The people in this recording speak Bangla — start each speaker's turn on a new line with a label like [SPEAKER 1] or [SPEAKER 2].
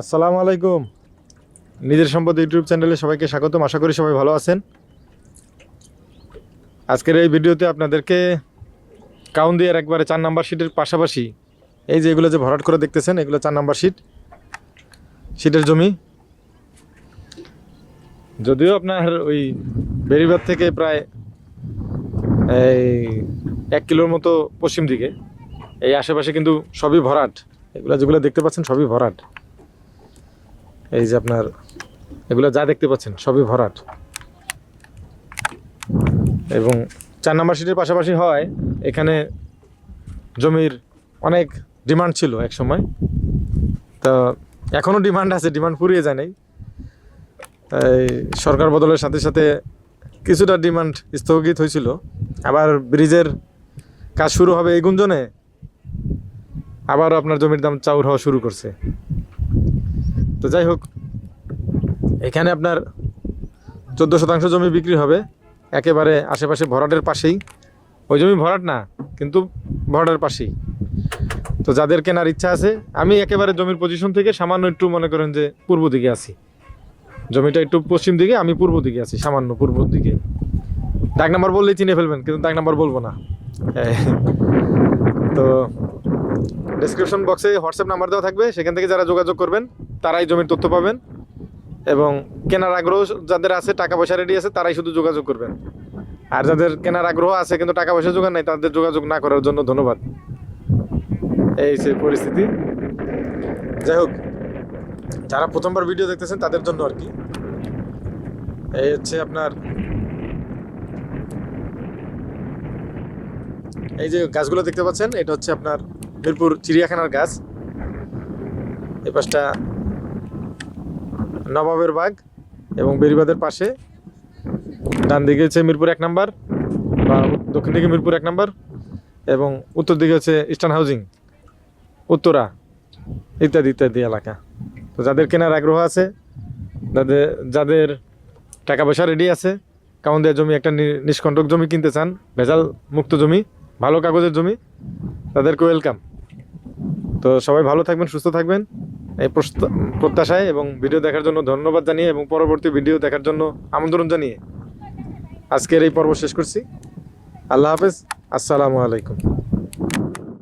[SPEAKER 1] আসসালামু আলাইকুম। নিজের সম্পদ ইউটিউব চ্যানেলে সবাইকে স্বাগতম। আশা করি সবাই ভালো আছেন। আজকের এই ভিডিওতে আপনাদেরকে কাউন্দিয়ার একবারে চার নাম্বার শিটের পাশাপাশি এই যে এগুলো যে ভরাট করে দেখতেছেন, এগুলো চার নাম্বার শিট শিটের জমি। যদিও আপনার ওই বেরিবাদ থেকে প্রায় এই এক কিলোর মতো পশ্চিম দিকে, এই আশেপাশে কিন্তু সবই ভরাট। এগুলো যেগুলো দেখতে পাচ্ছেন সবই ভরাট। এই যে আপনার, এগুলো যা দেখতে পাচ্ছেন, সবই ভরাট। এবং চার নাম্বার সিটের পাশাপাশি হয়, এখানে জমির অনেক ডিমান্ড ছিল এক সময় তা এখনও ডিমান্ড আছে, ডিমান্ড পুরিয়ে যায় নাই। এই সরকার বদলের সাথে সাথে কিছুটা ডিমান্ড স্থগিত হয়েছিল। আবার ব্রিজের কাজ শুরু হবে এই গুঞ্জনে আবার আপনার জমির দাম চাউর হওয়া শুরু করছে। তো যাই হোক, এখানে আপনার চোদ্দ শতাংশ জমি বিক্রি হবে। একেবারে আশেপাশে ভরাটের পাশেই। ওই জমি ভরাট না, কিন্তু ভরাটের পাশেই। তো যাদের কেনার ইচ্ছা আছে, আমি একেবারে জমির পজিশন থেকে সামান্য একটু মনে করেন যে পূর্ব দিকে আছি। জমিটা একটু পশ্চিম দিকে, আমি পূর্ব দিকে আছি, সামান্য পূর্ব দিকে। ডাক নাম্বার বললেই চিনে ফেলবেন, কিন্তু ডাক নাম্বার বলব না। তো ডেসক্রিপশন বক্সে হোয়াটসঅ্যাপ নাম্বার দেওয়া থাকবে, সেখান থেকে যারা যোগাযোগ করবেন তারাই জমির তথ্য পাবেন এবং কেনার আগ্রহ যাদের আছে, টাকা পয়সা রেডি আছে, তারাই শুধু যোগাযোগ করবেন। আর যাদের কেনার আগ্রহ আছে কিন্তু টাকা পয়সা যোগান নাই, তাদের যোগাযোগ না করার জন্য ধন্যবাদ। এই সেই পরিস্থিতি। যাই হোক, যারা প্রথমবার ভিডিও দেখতেছেন, তাদের জন্য আর কি। এই হচ্ছে আপনার এই যে গাছগুলো দেখতে পাচ্ছেন, এটা হচ্ছে আপনার মিরপুর চিড়িয়াখানার গাছ। এই পাশটা নবাবের বাগ এবং বেরিবাদের পাশে। ডান দিকে হচ্ছে মিরপুর এক নাম্বার বা দক্ষিণ দিকে মিরপুর এক নাম্বার এবং উত্তর দিকে হচ্ছে ইস্টার্ন হাউজিং, উত্তরা ইত্যাদি ইত্যাদি এলাকা। তো যাদের কেনার আগ্রহ আছে, যাদের যাদের টাকা পয়সা রেডি আছে, কাউন দেওয়া জমি একটা নিষ্কণ্টক জমি কিনতে চান, ভেজাল মুক্ত জমি, ভালো কাগজের জমি তাদেরকে ওয়েলকাম তো সবাই ভালো থাকবেন, সুস্থ থাকবেন। এই প্রত্যাশায় এবং ভিডিও দেখার জন্য ধন্যবাদ জানিয়ে এবং পরবর্তী ভিডিও দেখার জন্য আমন্ত্রণ জানিয়ে আজকের এই পর্ব শেষ করছি। আল্লাহ হাফেজ। আসসালামু আলাইকুম।